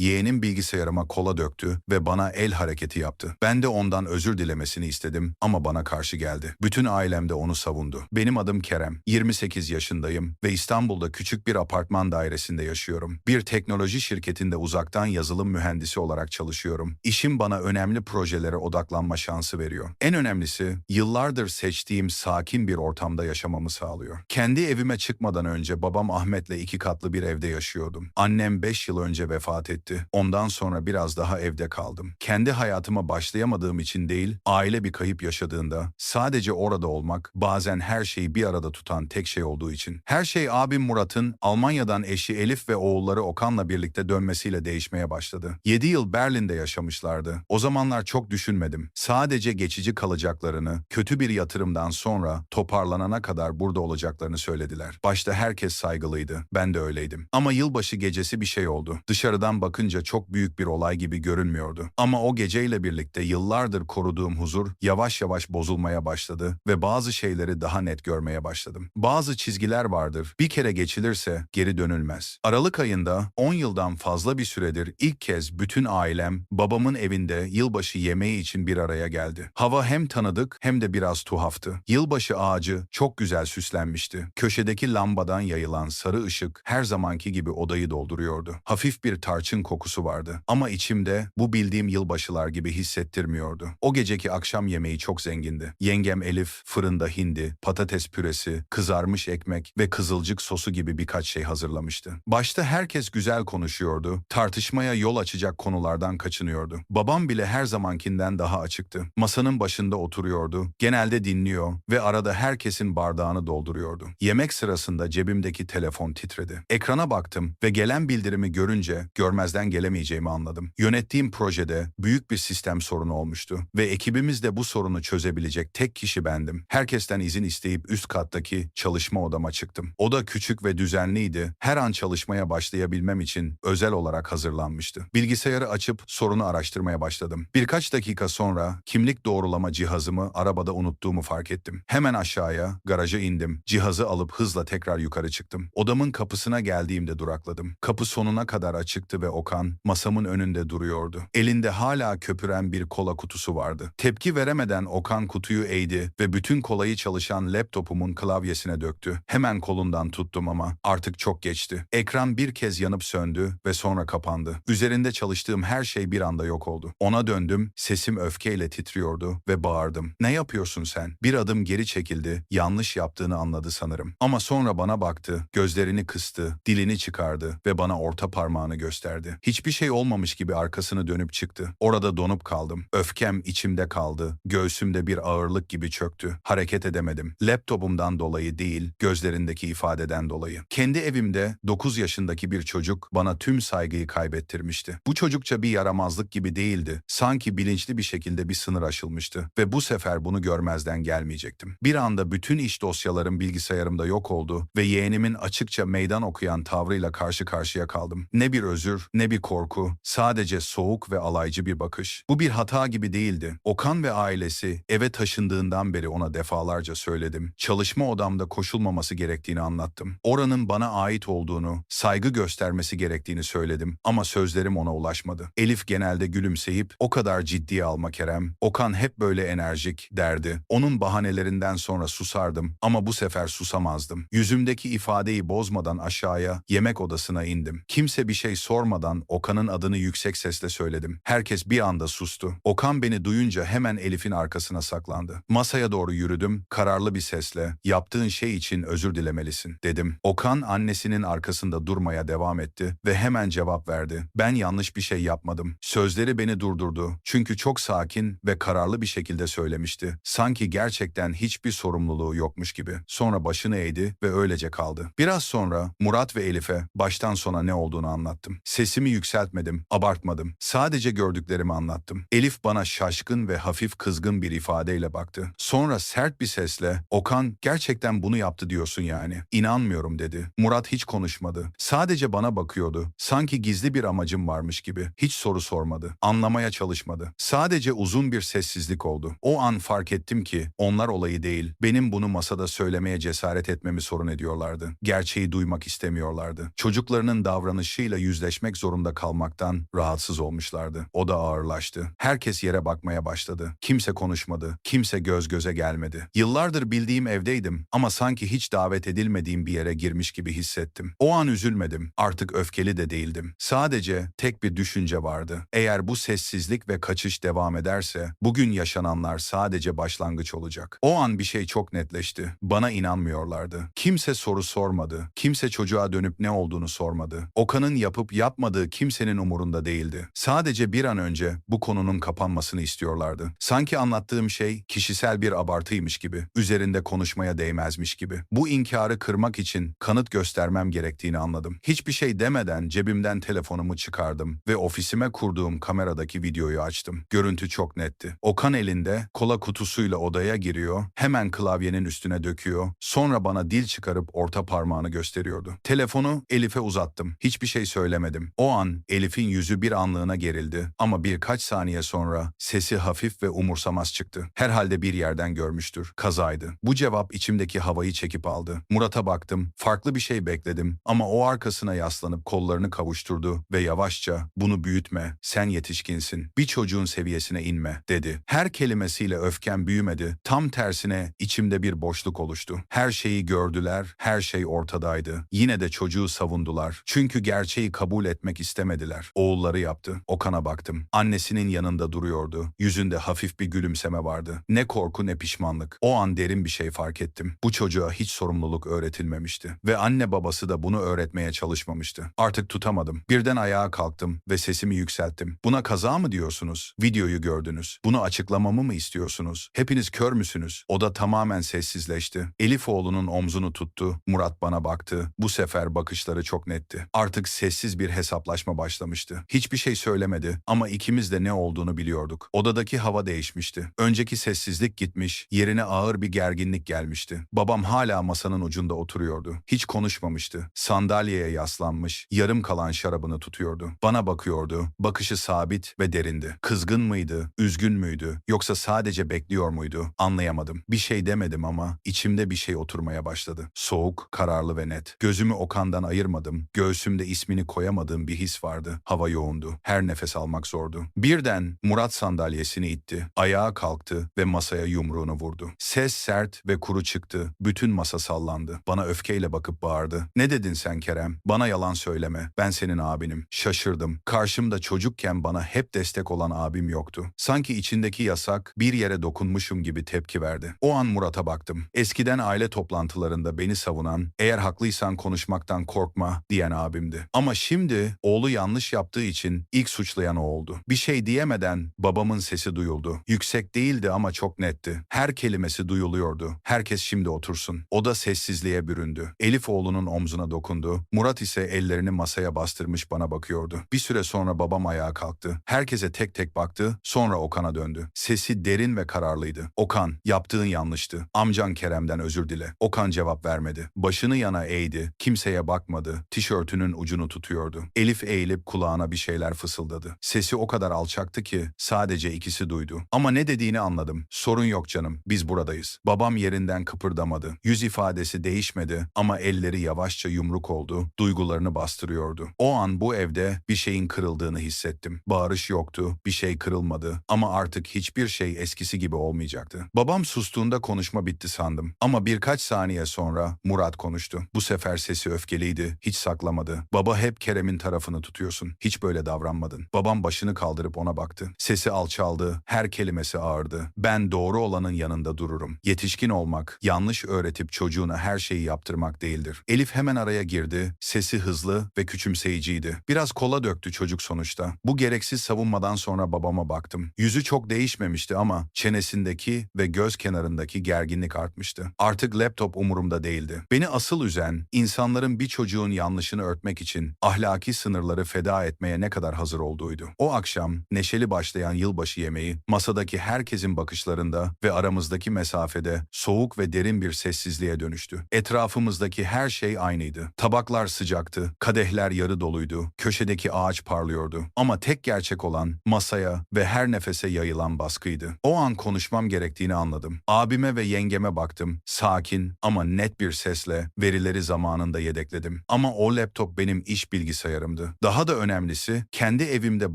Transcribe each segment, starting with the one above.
Yeğenim bilgisayarıma kola döktü ve bana el hareketi yaptı. Ben de ondan özür dilemesini istedim ama bana karşı geldi. Bütün ailem de onu savundu. Benim adım Kerem, 28 yaşındayım ve İstanbul'da küçük bir apartman dairesinde yaşıyorum. Bir teknoloji şirketinde uzaktan yazılım mühendisi olarak çalışıyorum. İşim bana önemli projelere odaklanma şansı veriyor. En önemlisi yıllardır seçtiğim sakin bir ortamda yaşamamı sağlıyor. Kendi evime çıkmadan önce babam Ahmet'le iki katlı bir evde yaşıyordum. Annem 5 yıl önce vefat etti. Ondan sonra biraz daha evde kaldım. Kendi hayatıma başlayamadığım için değil, aile bir kayıp yaşadığında sadece orada olmak bazen her şeyi bir arada tutan tek şey olduğu için. Her şey abim Murat'ın Almanya'dan eşi Elif ve oğulları Okan'la birlikte dönmesiyle değişmeye başladı. 7 yıl Berlin'de yaşamışlardı. O zamanlar çok düşünmedim. Sadece geçici kalacaklarını, kötü bir yatırımdan sonra toparlanana kadar burada olacaklarını söylediler. Başta herkes saygılıydı. Ben de öyleydim. Ama yılbaşı gecesi bir şey oldu. Dışarıdan bakınca çok büyük bir olay gibi görünmüyordu. Ama o geceyle birlikte yıllardır koruduğum huzur yavaş yavaş bozulmaya başladı ve bazı şeyleri daha net görmeye başladım. Bazı çizgiler vardır. Bir kere geçilirse geri dönülmez. Aralık ayında 10 yıldan fazla bir süredir ilk kez bütün ailem babamın evinde yılbaşı yemeği için bir araya geldi. Hava hem tanıdık hem de biraz tuhaftı. Yılbaşı ağacı çok güzel süslenmişti. Köşedeki lambadan yayılan sarı ışık her zamanki gibi odayı dolduruyordu. Hafif bir tarçın kokusu vardı. Ama içimde bu bildiğim yılbaşılar gibi hissettirmiyordu. O geceki akşam yemeği çok zengindi. Yengem Elif fırında hindi, patates püresi, kızarmış ekmek ve kızılcık sosu gibi birkaç şey hazırlamıştı. Başta herkes güzel konuşuyordu. Tartışmaya yol açacak konulardan kaçınıyordu. Babam bile her zamankinden daha açıktı. Masanın başında oturuyordu. Genelde dinliyor ve arada herkesin bardağını dolduruyordu. Yemek sırasında cebimdeki telefon titredi. Ekrana baktım ve gelen bildirimi görünce görmezden gelemeyeceğimi anladım. Yönettiğim projede büyük bir sistem sorunu olmuştu ve ekibimizde bu sorunu çözebilecek tek kişi bendim. Herkesten izin isteyip üst kattaki çalışma odama çıktım. Oda küçük ve düzenliydi. Her an çalışmaya başlayabilmem için özel olarak hazırlanmıştı. Bilgisayarı açıp sorunu araştırmaya başladım. Birkaç dakika sonra kimlik doğrulama cihazımı arabada unuttuğumu fark ettim. Hemen aşağıya, garaja indim. Cihazı alıp hızla tekrar yukarı çıktım. Odamın kapısına geldiğimde durakladım. Kapı sonuna kadar açıktı ve Okan masamın önünde duruyordu. Elinde hala köpüren bir kola kutusu vardı. Tepki veremeden Okan kutuyu eğdi ve bütün kolayı çalışan laptopumun klavyesine döktü. Hemen kolundan tuttum ama artık çok geçti. Ekran bir kez yanıp söndü ve sonra kapandı. Üzerinde çalıştığım her şey bir anda yok oldu. Ona döndüm, sesim öfkeyle titriyordu ve bağırdım. Ne yapıyorsun sen? Bir adım geri çekildi, yanlış yaptığını anladı sanırım. Ama sonra bana baktı, gözlerini kıstı, dilini çıkardı ve bana orta parmağını gösterdi. Hiçbir şey olmamış gibi arkasını dönüp çıktı. Orada donup kaldım. Öfkem içimde kaldı. Göğsümde bir ağırlık gibi çöktü. Hareket edemedim. Laptopumdan dolayı değil, gözlerindeki ifadeden dolayı. Kendi evimde 9 yaşındaki bir çocuk bana tüm saygıyı kaybettirmişti. Bu çocukça bir yaramazlık gibi değildi. Sanki bilinçli bir şekilde bir sınır aşılmıştı ve bu sefer bunu görmezden gelmeyecektim. Bir anda bütün iş dosyalarım bilgisayarımda yok oldu ve yeğenimin açıkça meydan okuyan tavrıyla karşı karşıya kaldım. Ne bir özür, ne bir korku, sadece soğuk ve alaycı bir bakış. Bu bir hata gibi değildi. Okan ve ailesi eve taşındığından beri ona defalarca söyledim. Çalışma odamda koşulmaması gerektiğini anlattım. Oranın bana ait olduğunu, saygı göstermesi gerektiğini söyledim ama sözlerim ona ulaşmadı. Elif genelde gülümseyip o kadar ciddiye alma Kerem. Okan hep böyle enerjik derdi. Onun bahanelerinden sonra susardım ama bu sefer susamazdım. Yüzümdeki ifadeyi bozmadan aşağıya yemek odasına indim. Kimse bir şey sormadan Okan'ın adını yüksek sesle söyledim. Herkes bir anda sustu. Okan beni duyunca hemen Elif'in arkasına saklandı. Masaya doğru yürüdüm, kararlı bir sesle "Yaptığın şey için özür dilemelisin." dedim. Okan annesinin arkasında durmaya devam etti ve hemen cevap verdi. Ben yanlış bir şey yapmadım. Sözleri beni durdurdu. Çünkü çok sakin ve kararlı bir şekilde söylemişti. Sanki gerçekten hiçbir sorumluluğu yokmuş gibi. Sonra başını eğdi ve öylece kaldı. Biraz sonra Murat ve Elif'e baştan sona ne olduğunu anlattım. Sesimi yükseltmedim, abartmadım. Sadece gördüklerimi anlattım. Elif bana şaşkın ve hafif kızgın bir ifadeyle baktı. Sonra sert bir sesle "Okan gerçekten bunu yaptı diyorsun yani." "İnanmıyorum." dedi. Murat hiç konuşmadı. Sadece bana bakıyordu. Sanki gizli bir amacım varmış gibi. Hiç soru sormadı. Anlamaya çalışmadı. Sadece uzun bir sessizlik oldu. O an fark ettim ki onlar olayı değil, benim bunu masada söylemeye cesaret etmemi sorun ediyorlardı. Gerçeği duymak istemiyorlardı. Çocuklarının davranışıyla yüzleşmek zorunda zorunda kalmaktan rahatsız olmuşlardı. O da ağırlaştı. Herkes yere bakmaya başladı. Kimse konuşmadı. Kimse göz göze gelmedi. Yıllardır bildiğim evdeydim ama sanki hiç davet edilmediğim bir yere girmiş gibi hissettim. O an üzülmedim. Artık öfkeli de değildim. Sadece tek bir düşünce vardı. Eğer bu sessizlik ve kaçış devam ederse bugün yaşananlar sadece başlangıç olacak. O an bir şey çok netleşti. Bana inanmıyorlardı. Kimse soru sormadı. Kimse çocuğa dönüp ne olduğunu sormadı. Okan'ın yapıp yapmadığı kimsenin umurunda değildi. Sadece bir an önce bu konunun kapanmasını istiyorlardı. Sanki anlattığım şey kişisel bir abartıymış gibi, üzerinde konuşmaya değmezmiş gibi. Bu inkarı kırmak için kanıt göstermem gerektiğini anladım. Hiçbir şey demeden cebimden telefonumu çıkardım ve ofisime kurduğum kameradaki videoyu açtım. Görüntü çok netti. Okan elinde kola kutusuyla odaya giriyor, hemen klavyenin üstüne döküyor, sonra bana dil çıkarıp orta parmağını gösteriyordu. Telefonu Elif'e uzattım. Hiçbir şey söylemedim. O an Elif'in yüzü bir anlığına gerildi ama birkaç saniye sonra sesi hafif ve umursamaz çıktı. Herhalde bir yerden görmüştür. Kazaydı. Bu cevap içimdeki havayı çekip aldı. Murat'a baktım. Farklı bir şey bekledim ama o arkasına yaslanıp kollarını kavuşturdu ve yavaşça bunu büyütme, sen yetişkinsin, bir çocuğun seviyesine inme dedi. Her kelimesiyle öfkem büyümedi. Tam tersine içimde bir boşluk oluştu. Her şeyi gördüler, her şey ortadaydı. Yine de çocuğu savundular. Çünkü gerçeği kabul etmek istemediler. Oğulları yaptı. Okan'a baktım. Annesinin yanında duruyordu. Yüzünde hafif bir gülümseme vardı. Ne korku ne pişmanlık. O an derin bir şey fark ettim. Bu çocuğa hiç sorumluluk öğretilmemişti. Ve anne babası da bunu öğretmeye çalışmamıştı. Artık tutamadım. Birden ayağa kalktım ve sesimi yükselttim. Buna kaza mı diyorsunuz? Videoyu gördünüz. Bunu açıklamamı mı istiyorsunuz? Hepiniz kör müsünüz? O da tamamen sessizleşti. Elif oğlunun omzunu tuttu. Murat bana baktı. Bu sefer bakışları çok netti. Artık sessiz bir hesaplaşma başlamıştı. Hiçbir şey söylemedi ama ikimiz de ne olduğunu biliyorduk. Odadaki hava değişmişti. Önceki sessizlik gitmiş, yerine ağır bir gerginlik gelmişti. Babam hala masanın ucunda oturuyordu. Hiç konuşmamıştı. Sandalyeye yaslanmış, yarım kalan şarabını tutuyordu. Bana bakıyordu. Bakışı sabit ve derindi. Kızgın mıydı, üzgün müydü, yoksa sadece bekliyor muydu? Anlayamadım. Bir şey demedim ama içimde bir şey oturmaya başladı. Soğuk, kararlı ve net. Gözümü Okan'dan ayırmadım. Göğsümde ismini koyamadığım bir his vardı. Hava yoğundu. Her nefes almak zordu. Birden Murat sandalyesini itti. Ayağa kalktı ve masaya yumruğunu vurdu. Ses sert ve kuru çıktı. Bütün masa sallandı. Bana öfkeyle bakıp bağırdı. Ne dedin sen Kerem? Bana yalan söyleme. Ben senin abinim. Şaşırdım. Karşımda çocukken bana hep destek olan abim yoktu. Sanki içindeki yasak bir yere dokunmuşum gibi tepki verdi. O an Murat'a baktım. Eskiden aile toplantılarında beni savunan, eğer haklıysan konuşmaktan korkma diyen abimdi. Ama şimdi oğlu yanlış yaptığı için ilk suçlayan o oldu. Bir şey diyemeden babamın sesi duyuldu. Yüksek değildi ama çok netti. Her kelimesi duyuluyordu. Herkes şimdi otursun. O da sessizliğe büründü. Elif oğlunun omzuna dokundu. Murat ise ellerini masaya bastırmış bana bakıyordu. Bir süre sonra babam ayağa kalktı. Herkese tek tek baktı. Sonra Okan'a döndü. Sesi derin ve kararlıydı. Okan, yaptığın yanlıştı. Amcan Kerem'den özür dile. Okan cevap vermedi. Başını yana eğdi. Kimseye bakmadı. Tişörtünün ucunu tutuyordu. Elif eğilip kulağına bir şeyler fısıldadı. Sesi o kadar alçaktı ki sadece ikisi duydu. Ama ne dediğini anladım. Sorun yok canım. Biz buradayız. Babam yerinden kıpırdamadı. Yüz ifadesi değişmedi ama elleri yavaşça yumruk oldu. Duygularını bastırıyordu. O an bu evde bir şeyin kırıldığını hissettim. Bağırış yoktu. Bir şey kırılmadı. Ama artık hiçbir şey eskisi gibi olmayacaktı. Babam sustuğunda konuşma bitti sandım. Ama birkaç saniye sonra Murat konuştu. Bu sefer sesi öfkeliydi. Hiç saklamadı. Baba hep Kerem'in tarafını tutuyorsun. Hiç böyle davranmadın. Babam başını kaldırıp ona baktı. Sesi alçaldı. Her kelimesi ağırdı. Ben doğru olanın yanında dururum. Yetişkin olmak, yanlış öğretip çocuğuna her şeyi yaptırmak değildir. Elif hemen araya girdi. Sesi hızlı ve küçümseyiciydi. Biraz kola döktü çocuk sonuçta. Bu gereksiz savunmadan sonra babama baktım. Yüzü çok değişmemişti ama çenesindeki ve göz kenarındaki gerginlik artmıştı. Artık laptop umurumda değildi. Beni asıl üzen, insanların bir çocuğun yanlışını örtmek için ahlaki sınırları feda etmeye ne kadar hazır olduğuydu. O akşam neşeli başlayan yılbaşı yemeği, masadaki herkesin bakışlarında ve aramızdaki mesafede soğuk ve derin bir sessizliğe dönüştü. Etrafımızdaki her şey aynıydı. Tabaklar sıcaktı, kadehler yarı doluydu, köşedeki ağaç parlıyordu. Ama tek gerçek olan masaya ve her nefese yayılan baskıydı. O an konuşmam gerektiğini anladım. Abime ve yengeme baktım. Sakin ama net bir sesle verileri zamanında yedekledim. Ama o laptop benim iş bilgisayarımdı. Utandı. Daha da önemlisi kendi evimde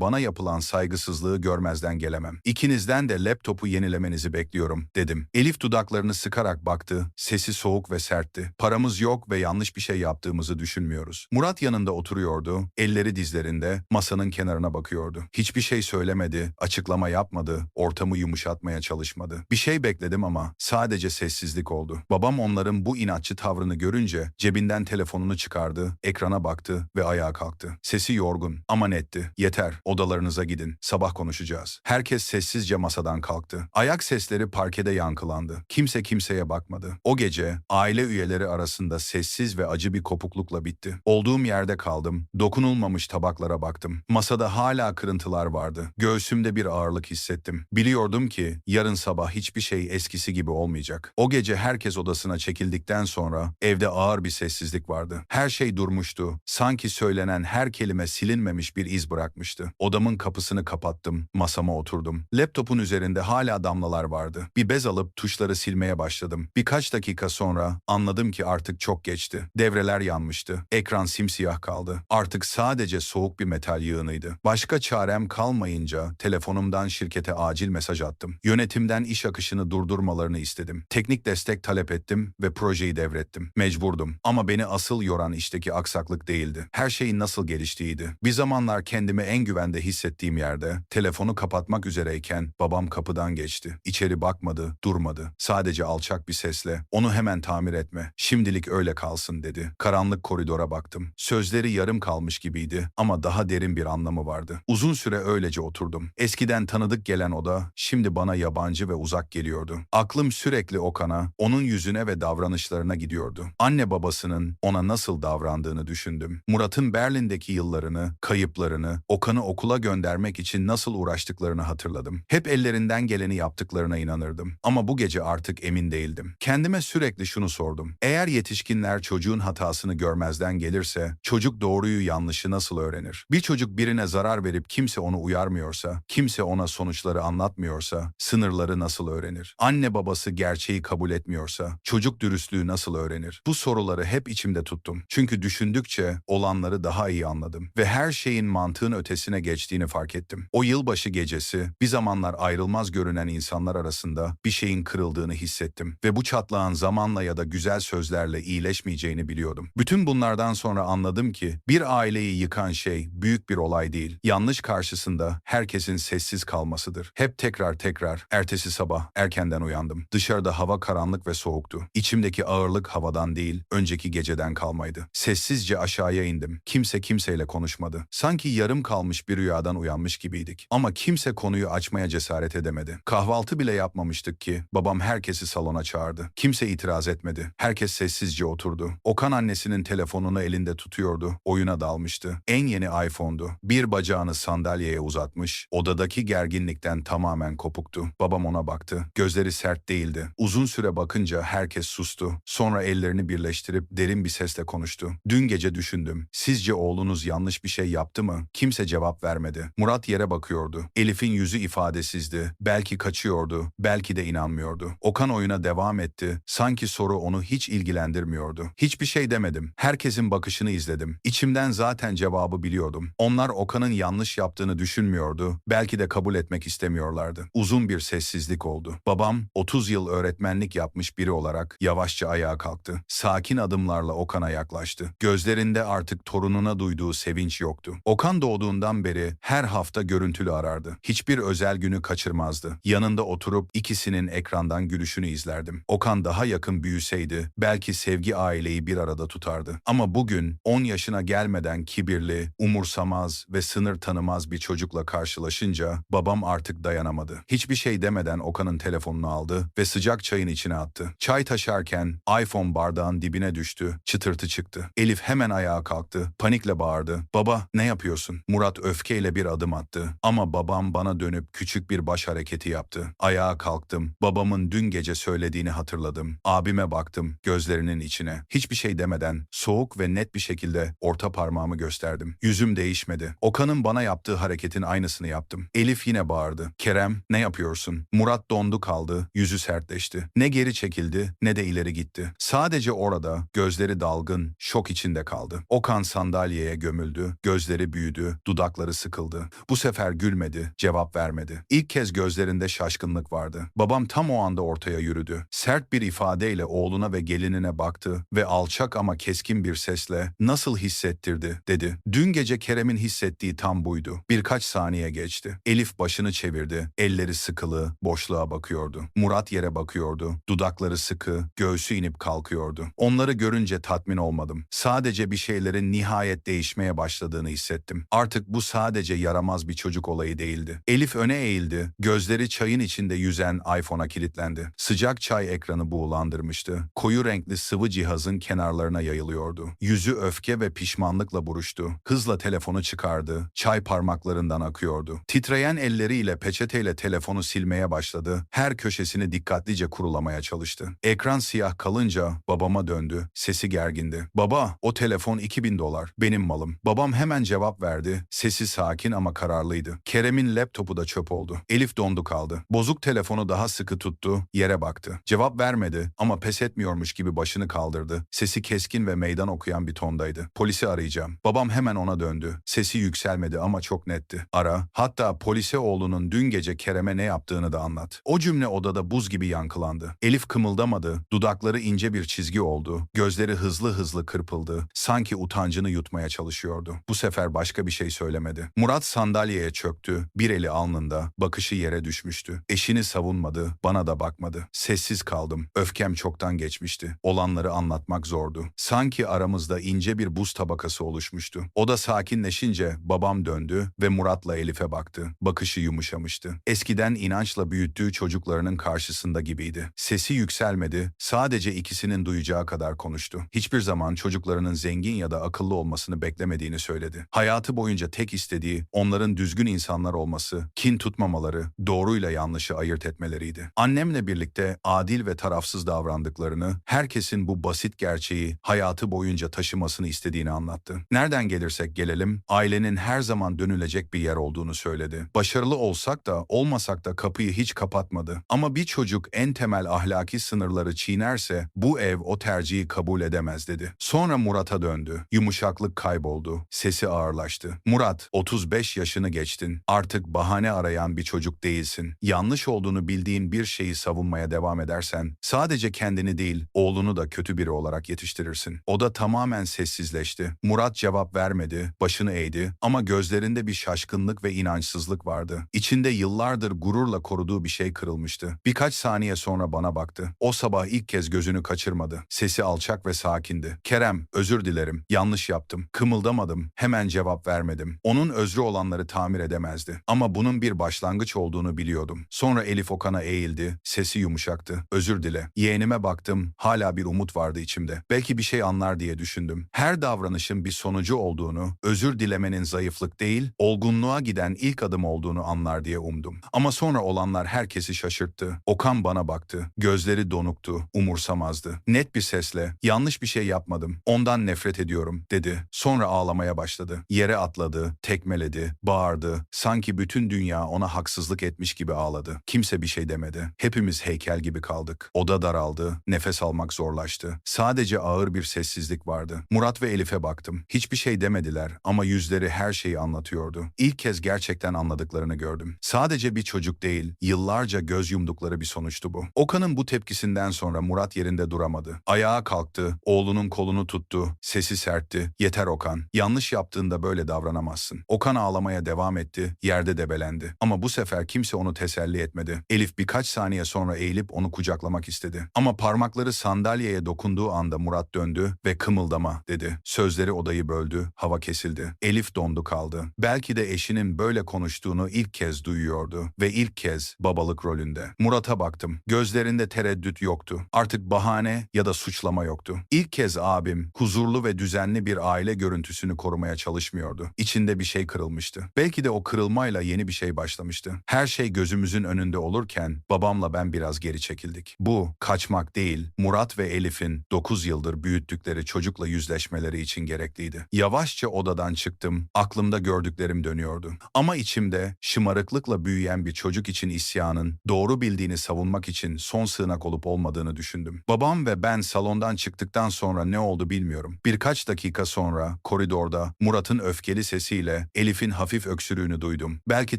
bana yapılan saygısızlığı görmezden gelemem. İkinizden de laptopu yenilemenizi bekliyorum dedim. Elif dudaklarını sıkarak baktı. Sesi soğuk ve sertti. Paramız yok ve yanlış bir şey yaptığımızı düşünmüyoruz. Murat yanında oturuyordu. Elleri dizlerinde masanın kenarına bakıyordu. Hiçbir şey söylemedi, açıklama yapmadı, ortamı yumuşatmaya çalışmadı. Bir şey bekledim ama sadece sessizlik oldu. Babam onların bu inatçı tavrını görünce cebinden telefonunu çıkardı, ekrana baktı ve ayağa kalktı. Sesi yorgun ama netti. Yeter, odalarınıza gidin. Sabah konuşacağız. Herkes sessizce masadan kalktı. Ayak sesleri parkede yankılandı. Kimse kimseye bakmadı. O gece aile üyeleri arasında sessiz ve acı bir kopuklukla bitti. Olduğum yerde kaldım. Dokunulmamış tabaklara baktım. Masada hala kırıntılar vardı. Göğsümde bir ağırlık hissettim. Biliyordum ki yarın sabah hiçbir şey eskisi gibi olmayacak. O gece herkes odasına çekildikten sonra evde ağır bir sessizlik vardı. Her şey durmuştu. Sanki söylenen her kelime silinmemiş bir iz bırakmıştı. Odamın kapısını kapattım. Masama oturdum. Laptopun üzerinde hala damlalar vardı. Bir bez alıp tuşları silmeye başladım. Birkaç dakika sonra anladım ki artık çok geçti. Devreler yanmıştı. Ekran simsiyah kaldı. Artık sadece soğuk bir metal yığınıydı. Başka çarem kalmayınca telefonumdan şirkete acil mesaj attım. Yönetimden iş akışını durdurmalarını istedim. Teknik destek talep ettim ve projeyi devrettim. Mecburdum ama beni asıl yoran işteki aksaklık değildi. Her şeyin nasıl geliştiğiydi. Bir zamanlar kendimi en güvende hissettiğim yerde telefonu kapatmak üzereyken babam kapıdan geçti. İçeri bakmadı, durmadı. Sadece alçak bir sesle onu hemen tamir etme. Şimdilik öyle kalsın dedi. Karanlık koridora baktım. Sözleri yarım kalmış gibiydi ama daha derin bir anlamı vardı. Uzun süre öylece oturdum. Eskiden tanıdık gelen oda şimdi bana yabancı ve uzak geliyordu. Aklım sürekli Okan'a, onun yüzüne ve davranışlarına gidiyordu. Anne babasının ona nasıl davrandığını düşündüm. Murat'ın Berlin'deki yıllarını, kayıplarını, Okan'ı okula göndermek için nasıl uğraştıklarını hatırladım. Hep ellerinden geleni yaptıklarına inanırdım. Ama bu gece artık emin değildim. Kendime sürekli şunu sordum. Eğer yetişkinler çocuğun hatasını görmezden gelirse, çocuk doğruyu yanlışı nasıl öğrenir? Bir çocuk birine zarar verip kimse onu uyarmıyorsa, kimse ona sonuçları anlatmıyorsa, sınırları nasıl öğrenir? Anne babası gerçeği kabul etmiyorsa, çocuk dürüstlüğü nasıl öğrenir? Bu soruları hep içimde tuttum. Çünkü düşündükçe olanları daha iyi anladım ve her şeyin mantığın ötesine geçtiğini fark ettim. O yılbaşı gecesi bir zamanlar ayrılmaz görünen insanlar arasında bir şeyin kırıldığını hissettim ve bu çatlağın zamanla ya da güzel sözlerle iyileşmeyeceğini biliyordum. Bütün bunlardan sonra anladım ki bir aileyi yıkan şey büyük bir olay değil. Yanlış karşısında herkesin sessiz kalmasıdır. Hep tekrar tekrar ertesi sabah erkenden uyandım. Dışarıda hava karanlık ve soğuktu. İçimdeki ağırlık havadan değil, önceki geceden kalmaydı. Sessizce aşağıya indim. Kimse kimseyle konuşmadı. Sanki yarım kalmış bir rüyadan uyanmış gibiydik. Ama kimse konuyu açmaya cesaret edemedi. Kahvaltı bile yapmamıştık ki babam herkesi salona çağırdı. Kimse itiraz etmedi. Herkes sessizce oturdu. Okan annesinin telefonunu elinde tutuyordu. Oyuna dalmıştı. En yeni iPhone'du. Bir bacağını sandalyeye uzatmış. Odadaki gerginlikten tamamen kopuktu. Babam ona baktı. Gözleri sert değildi. Uzun süre bakınca herkes sustu. Sonra ellerini birleştirip derin bir sesle konuştu. Dün gece düşündüm. Sizce oğlunuz yanlış bir şey yaptı mı? Kimse cevap vermedi. Murat yere bakıyordu. Elif'in yüzü ifadesizdi. Belki kaçıyordu, belki de inanmıyordu. Okan oyuna devam etti. Sanki soru onu hiç ilgilendirmiyordu. Hiçbir şey demedim. Herkesin bakışını izledim. İçimden zaten cevabı biliyordum. Onlar Okan'ın yanlış yaptığını düşünmüyordu. Belki de kabul etmek istemiyorlardı. Uzun bir sessizlik oldu. Babam 30 yıl öğretmenlik yapmış biri olarak yavaşça ayağa kalktı. Sakin adımlarla Okan'a yaklaştı. Gözlerinde artık torununa duyduğu sevinç yoktu. Okan doğduğundan beri her hafta görüntülü arardı. Hiçbir özel günü kaçırmazdı. Yanında oturup ikisinin ekrandan gülüşünü izlerdim. Okan daha yakın büyüseydi belki sevgi aileyi bir arada tutardı. Ama bugün 10 yaşına gelmeden kibirli, umursamaz ve sınır tanımaz bir çocukla karşılaşınca babam artık dayanamadı. Hiçbir şey demeden Okan'ın telefonunu aldı ve sıcak çayın içine attı. Çay taşarken iPhone bardağın dibine düştü, çıtırtı çıktı. Elif hemen ayağa kalktı, panikle bağırdı. Baba ne yapıyorsun? Murat öfkeyle bir adım attı ama babam bana dönüp küçük bir baş hareketi yaptı. Ayağa kalktım. Babamın dün gece söylediğini hatırladım. Abime baktım, gözlerinin içine. Hiçbir şey demeden soğuk ve net bir şekilde orta parmağımı gösterdim. Yüzüm değişmedi. Okan'ın bana yaptığı hareketin aynısını yaptım. Elif yine bağırdı. Kerem ne yapıyorsun? Murat dondu kaldı, yüzü sertleşti. Ne geri çekildi ne de ileri gitti. Sadece orada gözleri dalgın, şok içinde kaldı. Okan sandalyeye gömüldü, gözleri büyüdü, dudakları sıkıldı. Bu sefer gülmedi, cevap vermedi. İlk kez gözlerinde şaşkınlık vardı. Babam tam o anda ortaya yürüdü. Sert bir ifadeyle oğluna ve gelinine baktı ve alçak ama keskin bir sesle "Nasıl hissettirdi?" dedi. Dün gece Kerem'in hissettiği tam buydu. Birkaç saniye geçti. Elif başını çevirdi. Elleri sıkılı, boşluğa bakıyordu. Murat yere bakıyordu. Dudakları sıkı, göğsü inip kalkıyordu. Onları görünce tatmin olmadım. Sadece bir şeylerin nihayet değişmeye başladığını hissettim. Artık bu sadece yaramaz bir çocuk olayı değildi. Elif öne eğildi. Gözleri çayın içinde yüzen iPhone'a kilitlendi. Sıcak çay ekranı buğulandırmıştı. Koyu renkli sıvı cihazın kenarlarına yayılıyordu. Yüzü öfke ve pişmanlıkla buruştu. Hızla telefonu çıkardı. Çay parmaklarından akıyordu. Titreyen elleriyle peçeteyle telefonu silmeye başladı. Her köşesini dikkatlice kurulamaya çalıştı. Ekran siyah kalınca babama döndü. Sesi gergindi. Baba, o telefon 2000 dolar. Benim malım. Babam hemen cevap verdi. Sesi sakin ama kararlıydı. Kerem'in laptopu da çöp oldu. Elif dondu kaldı. Bozuk telefonu daha sıkı tuttu. Yere baktı. Cevap vermedi ama pes etmiyormuş gibi başını kaldırdı. Sesi keskin ve meydan okuyan bir tondaydı. Polisi arayacağım. Babam hemen ona döndü. Sesi yükselmedi ama çok netti. Ara. Hatta polise oğlunun dün gece Kerem'e ne yaptığını da anlat. O cümle odada buz gibi yankılandı. Elif kımıldamadı. Dudakları ince bir çizgi oldu. Gözleri hızlı hızlı kırpıldı. Sanki utancını yutmaya çalışıyordu. Bu sefer başka bir şey söylemedi. Murat sandalyeye çöktü. Bir eli alnında. Bakışı yere düşmüştü. Eşini savunmadı. Bana da bakmadı. Sessiz kaldım. Öfkem çoktan geçmişti. Olanları anlatmak zordu. Sanki aramızda ince bir buz tabakası oluşmuştu. O da sakinleşince babam döndü ve Murat'la Elif'e baktı. Bakışı yumuşamıştı. Eskiden inançla büyüttüğü çocuklarının karşısında gibiydi. Sesi yükselmedi. Sadece ikisinin duyacağı kadar konuştu. Hiçbir zaman çocuklarının zengin ya da akıllı olmasını beklemediğini söyledi. Hayatı boyunca tek istediği onların düzgün insanlar olması, kin tutmamaları, doğruyla yanlışı ayırt etmeleriydi. Annemle birlikte adil ve tarafsız davrandıklarını, herkesin bu basit gerçeği hayatı boyunca taşımasını istediğini anlattı. Nereden gelirsek gelelim, ailenin her zaman dönülecek bir yer olduğunu söyledi. Başarılı olsak da olmasak da kapıyı hiç kapatmadı. Ama bir çocuk en temel ahlaki sınırları çiğnerse bu ev o tercihi kabul edemez dedi. Sonra Murat'a döndü. Yumuşaklık kayboldu. Sesi ağırlaştı. Murat, 35 yaşını geçtin. Artık bahane arayan bir çocuk değilsin. Yanlış olduğunu bildiğin bir şeyi savunmaya devam edersen sadece kendini değil, oğlunu da kötü biri olarak yetiştirirsin. O da tamamen sessizleşti. Murat cevap vermedi, başını eğdi ama gözlerinde bir şaşkınlık ve inançsızlık vardı. İçinde yıllardır gururla koruduğu bir şey kırılmıştı. Birkaç saniye sonra bana baktı. O sabah ilk kez gözünü kaçırmadı. Sesi alçak ve sakindi. Kerem, özür dilerim. Yanlış yaptım. Kımıldamadım. Hemen cevap vermedim. Onun özrü olanları tamir edemezdi. Ama bunun bir başlangıç olduğunu biliyordum. Sonra Elif Okan'a eğildi. Sesi yumuşaktı. Özür dile. Yeğenime baktım. Hala bir umut vardı içimde. Belki bir şey anlar diye düşündüm. Her davranışın bir sonucu olduğunu, özür dilemenin zayıflık değil, olgunluğa giden ilk adım olduğunu anlar diye umdum. Ama sonra olanlar herkesi şaşırttı. Okan bana baktı. Gözleri donuktu, umursamazdı. Net bir sesle, yanlış bir şey yapmadım, ondan nefret ediyorum, dedi. Sonra ağlamaya başladı. Yere atladı, tekmeledi, bağırdı. Sanki bütün dünya ona haksızlık etmiş gibi ağladı. Kimse bir şey demedi. Hepimiz heykel gibi kaldık. Oda daraldı, nefes almak zorlaştı. Sadece ağır bir sessizlik vardı. Murat ve Elif'e baktım. Hiçbir şey demediler ama yüzleri her şeyi anlatıyordu. İlk kez gerçekten anladıklarını gördüm. Sadece bir çocuk değil, yıllarca göz yumdukları bir sonuçtu bu. Okan'ın bu tepkisinden sonra Murat yerinde duramadı. Ayağa kalktı, oğlunun kolunu tuttu, sesi sertti. Yeter Okan, yanlış yaptığında böyle davranamazsın. Okan ağlamaya devam etti, yerde debelendi. Ama bu sefer kimse onu teselli etmedi. Elif birkaç saniye sonra eğilip onu kucaklamak istedi. Ama parmakları sandalyeye dokunduğu anda Murat döndü ve kımıldama dedi. Sözleri odayı böldü, hava kesildi. Elif dondu kaldı. Belki de eşinin böyle konuştuğunu ilk kez duyuyordu ve ilk kez babalık rolünde. Murat'a baktım. Gözlerinde tereddüt yoktu. Artık bahane ya da suçlama yoktu. İlk kez abim huzurlu ve düzenli bir aile görüntüsünü korumaya çalışmıyordu. İçinde bir şey kırılmıştı. Belki de o kırılmayla yeni bir şey başlamıştı. Her şey gözümüzün önünde olurken babamla ben biraz geri çekildik. Bu kaçmak değil, Murat ve Elif'in 9 yıldır büyüttükleri çocukla yüzleşmeleri için gerekliydi. Yavaşça odadan çıktım. Aklımda gördüklerim dönüyordu. Ama içimde şımarıklıkla büyüyen bir çocuk için isyanın doğru bildiğini savunmak için son sığınak olup olmadığını düşündüm. Babam ve ben salondan çıktıktan sonra ne oldu bilmiyorum. Birkaç dakika sonra koridorda Murat'ın öfkeli sesiyle Elif'in hafif öksürüğünü duydum. Belki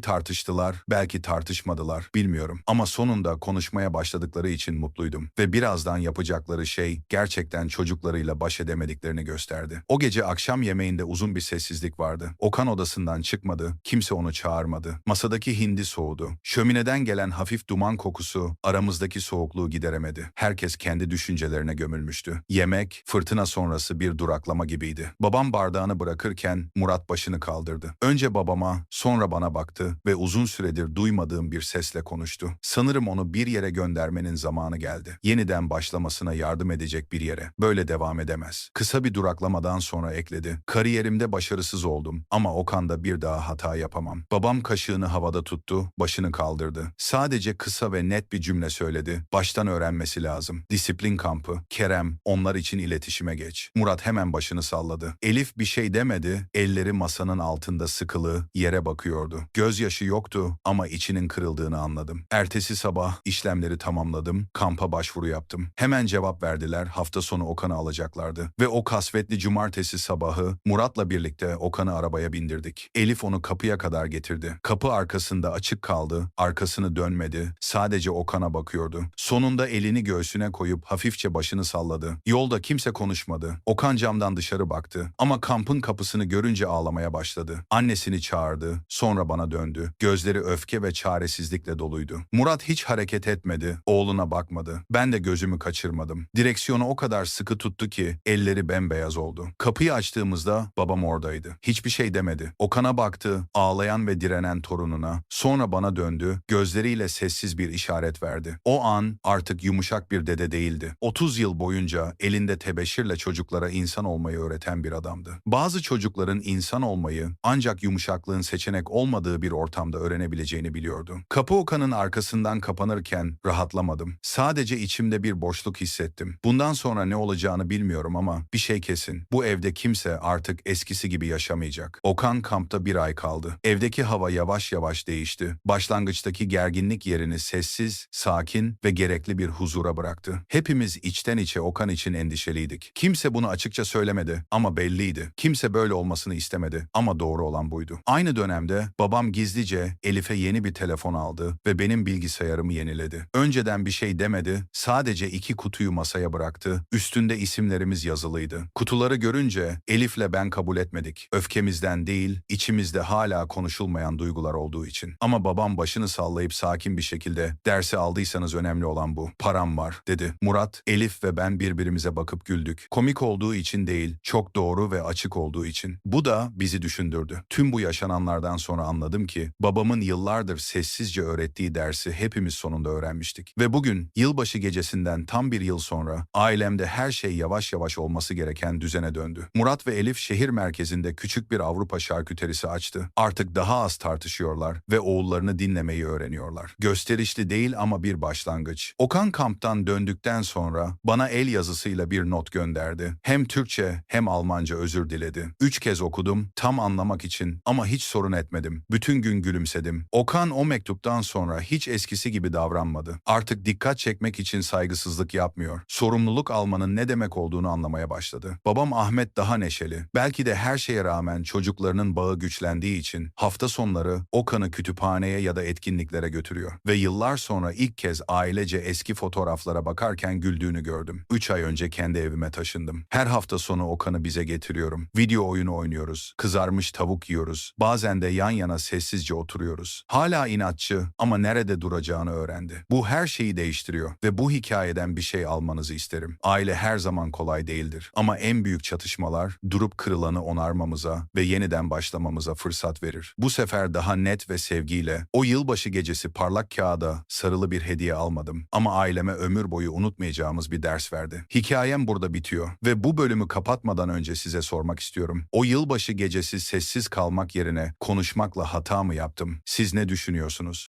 tartıştılar, belki tartışmadılar, bilmiyorum. Ama sonunda konuşmaya başladıkları için mutluydum. Ve birazdan yapacakları şey gerçekten çocuklarıyla baş edemediklerini gösterdi. O gece akşam yemeğinde uzun bir sessizlik vardı. Okan odasından çıkmadı, kimse onu çağırmadı. Masadaki hindi soğudu. Şömineden gelen hafif duman kokusu aramızdaki soğukluğu gideremedi. Herkes kendi düşüncelerine gömülmüştü. Yemek, fırtına sonrası bir duraklama gibiydi. Babam bardağını bırakırken Murat başını kaldırdı. Önce babama, sonra bana baktı ve uzun süredir duymadığım bir sesle konuştu. Sanırım onu bir yere göndermenin zamanı geldi. Yeniden başlamasına yardım edecek bir yere. Böyle devam edemez. Kısa bir duraklamadan sonra ekledi. Kariyerimde başarısız oldum ama Okan'da bir daha hata yapamam. Babam kaşığını havada tuttu, başını kaldırdı. Sadece kısa ve net bir cümle söyledi. Baştan öğrenmesi lazım. Disiplin kampı, Kerem, onlar için iletişime geç. Murat hemen başını salladı. Elif bir şey demedi, elleri masanın altında sıkılı, yere bakıyordu. Gözyaşı yoktu ama içinin kırıldığını anladım. Ertesi sabah işlemleri tamamladım, kampa başvuru yaptım. Hemen cevap verdiler, hafta sonu Okan'ı alacaklardı. Ve o kasvetli cumartesi sabahı Murat'la birlikte Okan'ı arabaya bindirdik. Elif onu kapıya kadar getirdi. Kapı arkasında açık kaldı, arkasını dönmedi, sadece Okan'a bakıyordu. Sonunda elini göğsüne koyup hafifçe başını salladı. Yolda kimse konuşmadı. Okan camdan dışarı baktı ama kampın kapısını görünce ağlamaya başladı. Annesini çağırdı, sonra bana döndü. Gözleri öfke ve çaresizlikle doluydu. Murat hiç hareket etmedi, oğluna bakmadı. Ben de gözümü kaçırmadım. Direksiyonu o kadar sıkı tuttu ki elleri bembeyaz oldu. Kapıyı açtığımızda babam oradaydı. Hiçbir şey demedi. Okan'a baktı, ağlayan ve direnen torununa. Sonra bana döndü, gözleriyle sessiz bir işaret verdi. O an artık yumuşak bir dede değildi. 30 yıl boyunca elinde tebeşirle çocuklara insan olmayı öğreten bir adamdı. Bazı çocukların insan olmayı ancak yumuşaklığın seçenek olmadığı bir ortamda öğrenebileceğini biliyordu. Kapı Okan'ın arkasından kapanırken rahatlamadım. Sadece içimde bir boşluk hissettim. Bundan sonra ne olacağını bilmiyorum ama bir şey kesin. Bu evde kimse artık eskisi gibi yaşamayacak. Okan kampta bir ay kaldı. Evdeki hava yavaş yavaş değişti. Başlangıçtaki gerginlik yerini sessiz, sakin ve gerekli bir huzura bıraktı. Hepimiz içten içe Okan için endişeliydik. Kimse bunu açıkça söylemedi ama belliydi. Kimse böyle olmasını istemedi ama doğru olan buydu. Aynı dönemde babam gizlice Elif'e yeni bir telefon aldı ve benim bilgisayarımı yeniledi. Önceden bir şey demedi, sadece iki kutuyu masaya bıraktı. Üstünde isimlerimiz yazılıydı. Kutuları görünce Elif'le ben kabul etmedik. Öfkemizden değil, içimizde hala konuşulmayan duygular olduğu için. Ama babam başını sallayıp sakin bir şekilde dersi aldıysanız önemli olan bu. Param var dedi. Murat, Elif ve ben birbirimize bakıp güldük. Komik olduğu için değil, çok doğru ve açık olduğu için. Bu da bizi düşündürdü. Tüm bu yaşananlardan sonra anladım ki babamın yıllardır sessizce öğrettiği dersi hepimiz sonunda öğrenmiştik. Ve bugün yılbaşı gecesinden tam bir yıl sonra ailemde her şey yavaş yavaş olması gereken düzene döndü. Murat ve Elif şehir merkezinde küçük bir Avrupa şarküterisi açtı. Artık daha az tartışıyorlar ve oğullarını dinlemeyi öğreniyorlar. Gösterişli değil ama bir başlangıç. Okan kamptan döndükten sonra bana el yazısıyla bir not gönderdi. Hem Türkçe hem Almanca özür diledi. Üç kez okudum tam anlamak için ama hiç sorun etmedim. Bütün gün gülümsedim. Okan o mektuptan sonra hiç eskisi gibi davranmadı. Artık dikkat çekmek için saygısızlık yapmıyor. Sorumluluk almanın ne demek olduğunu anlamaya başladı. Babam Ahmet daha neşeli. Belki de her şeye rağmen çocuklarının bağı güçlendiği için hafta sonları Okan'ı kütüphaneye ya da etkinliklere götürüyor. Ve yıllar sonra ilk kez ailece eski fotoğraflara bakarken güldüğünü gördüm. Üç ay önce kendi evime taşındım. Her hafta sonu Okan'ı bize getiriyorum. Video oyunu oynuyoruz. Kızarmış tavuk yiyoruz. Bazen de yan yana sessizce oturuyoruz. Hala inatçı ama nerede duracağını öğrendi. Bu her şeyi değiştiriyor ve bu hikayeden bir şey almanızı isterim. Aile her zaman kolay değildir ama en büyük çatışmalar durup kırılanı onarmamıza ve yeniden başlamamıza fırsat verir. Bu sefer daha net ve sevgiyle o yılbaşı gecesi parlak kağıda sarılı bir hediye almadım ama aileme ömür boyu unutmayacağımız bir ders verdi. Hikayem burada bitiyor ve bu bölümü kapatmadan önce size sormak istiyorum. O yılbaşı gecesi sessiz kalmak yerine konuşmakla hata mı yaptım? Siz ne düşünüyorsunuz?